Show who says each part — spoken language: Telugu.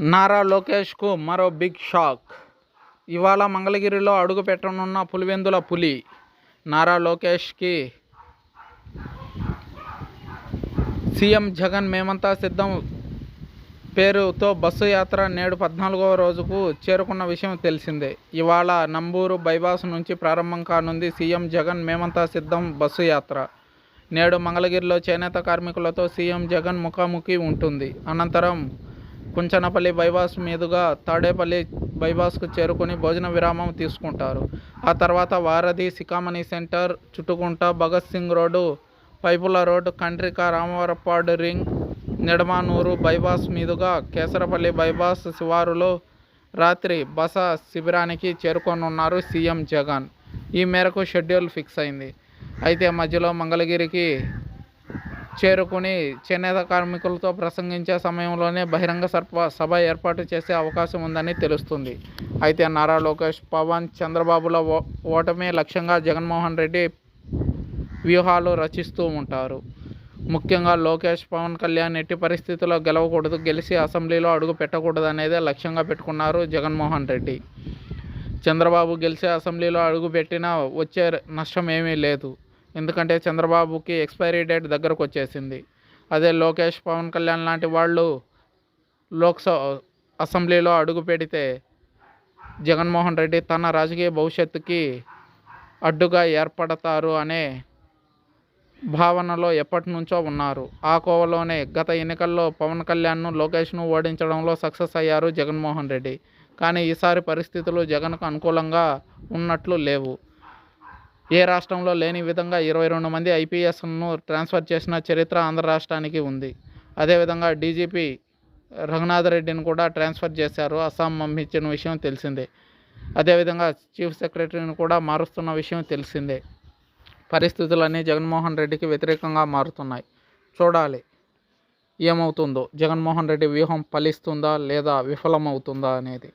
Speaker 1: నారా లోకేష్కు మరో బిగ్ షాక్. ఇవాళ మంగళగిరిలో అడుగు పెట్టనున్న పులివెందుల పులి. నారా లోకేష్కి సీఎం జగన్ మేమంతా సిద్ధం. పేరుతో బస్సు యాత్ర నేడు పద్నాలుగవ రోజుకు చేరుకున్న విషయం తెలిసిందే. ఇవాళ నంబూరు బైపాస్ నుంచి ప్రారంభం కానుంది సీఎం జగన్ మేమంతా సిద్ధం బస్సు యాత్ర. నేడు మంగళగిరిలో చేనేత కార్మికులతో సీఎం జగన్ ముఖాముఖి ఉంటుంది. అనంతరం కుంచనపల్లి బైపాస్ మీదుగా తాడేపల్లి బైపాస్కు చేరుకొని భోజన విరామం తీసుకుంటారు. ఆ తర్వాత వారధి సికామణి సెంటర్ చుట్టుకుంట భగత్ సింగ్ రోడ్డు పైపుల road Kandrika Ramavarappadu ring Nidamanuru bypass మీదుగా కేసరపల్లి బైపాస్ శివారులో రాత్రి బస శిబిరానికి చేరుకోనున్నారు సీఎం జగన్. ఈ మేరకు షెడ్యూల్ ఫిక్స్ అయింది. అయితే మధ్యలో మంగళగిరికి చేరుకుని చేనేత కార్మికులతో ప్రసంగించే సమయంలోనే బహిరంగ సర్ప సభ ఏర్పాటు చేసే అవకాశం ఉందని తెలుస్తుంది. అయితే నారా లోకేష్ పవన్ చంద్రబాబుల ఓ ఓటమే లక్ష్యంగా జగన్మోహన్ రెడ్డి వ్యూహాలు రచిస్తూ ఉంటారు. ముఖ్యంగా లోకేష్ పవన్ కళ్యాణ్ ఎట్టి పరిస్థితుల్లో గెలవకూడదు గెలిచి అసెంబ్లీలో అడుగు పెట్టకూడదు అనేదే లక్ష్యంగా పెట్టుకున్నారు జగన్మోహన్ రెడ్డి. చంద్రబాబు గెలిచి అసెంబ్లీలో అడుగు పెట్టినా వచ్చే నష్టం ఏమీ లేదు. ఎందుకంటే చంద్రబాబుకి ఎక్స్పైరీ డేట్ దగ్గరకు వచ్చేసింది. అదే లోకేష్ పవన్ కళ్యాణ్ లాంటి వాళ్ళు లోక్సభ అసెంబ్లీలో అడుగు పెడితే జగన్మోహన్ రెడ్డి తన రాజకీయ భవిష్యత్తుకి అడ్డుగా ఏర్పడతారు అనే భావనలో ఎప్పటి నుంచో ఉన్నారు. ఆ కోవలోనే గత ఎన్నికల్లో పవన్ కళ్యాణ్ను లోకేష్ను ఓడించడంలో సక్సెస్ అయ్యారు జగన్మోహన్ రెడ్డి. కానీ ఈసారి పరిస్థితులు జగన్కు అనుకూలంగా ఉన్నట్లు లేవు. ఏ రాష్ట్రంలో లేని విధంగా ఇరవై రెండు మంది ఐపీఎస్ను ట్రాన్స్ఫర్ చేసిన చరిత్ర ఆంధ్ర రాష్ట్రానికి ఉంది. అదేవిధంగా డీజీపీ రఘునాథ్ రెడ్డిని కూడా ట్రాన్స్ఫర్ చేశారు. అస్సాం పంపించిన విషయం తెలిసిందే. అదేవిధంగా చీఫ్ సెక్రటరీని కూడా మారుస్తున్న విషయం తెలిసిందే. పరిస్థితులన్నీ జగన్మోహన్ రెడ్డికి వ్యతిరేకంగా మారుతున్నాయి. చూడాలి. ఏమవుతుందో? జగన్మోహన్ రెడ్డి వ్యూహం ఫలిస్తుందా లేదా విఫలమవుతుందా అనేది.